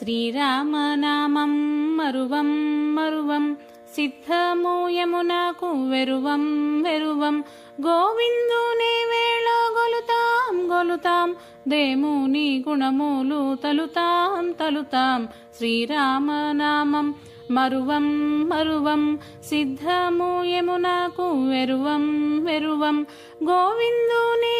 శ్రీరామనామం మరువం మరువం సిద్ధమూయమునకు వెరువం వెరువం గోవిందుని వేళ గొలుతాం గొలుతాం దేముని గుణములు తలుతాం తలుతాం శ్రీరామనామం మరువం మరువం సిద్ధమూయమునకు వెరువం వెరువం గోవిందుని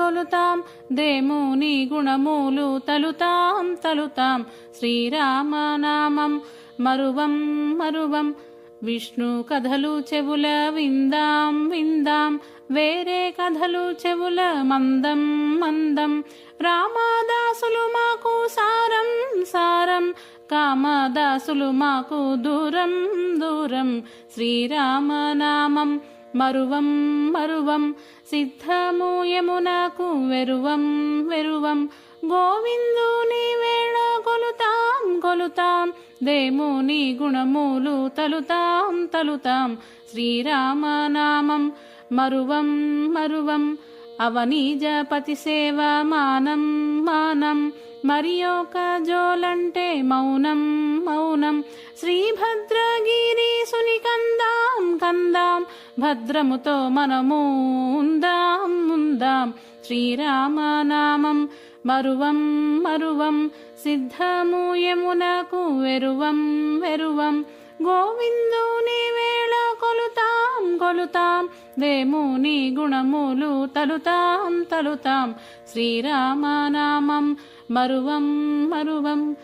గొలుతాం దేముని గుణములు తలుతాం తలుతాం. శ్రీరామనామం మరువం మరువం. విష్ణు కథలు చెవుల విందాం విందాం. వేరే కథలు చెవుల మందం మందం. రామదాసులు మాకు సారం సారం. కామదాసులు మాకు దూరం దూరం. శ్రీరామనామం. మరువం మరువం సిద్ధము యమునకు వెరువం వెరువం. గోవిందుని వేళ కొలుతాం కొలుతాం. దేముని గుణములు తలుతాం తలుతాం. శ్రీరామనామం మరువం మరువం. అవనీజపతి సేవ మానం మానం. మరి ఒక జోలంటే మౌనం మౌనం. శ్రీభద్రగిరి సుని కందాం కందాం. భద్రముతో మనము ఉందాం ఉందాం శ్రీరామనామం మరువం మరువం. సిద్ధము యమునకు వెరువం వెరువం. గోవిందుని వేళ కొలుతాం కొలుతాం. దేముని గుణములు తలుతాం తలుతాం. శ్రీరామనామం మరువం మరువం.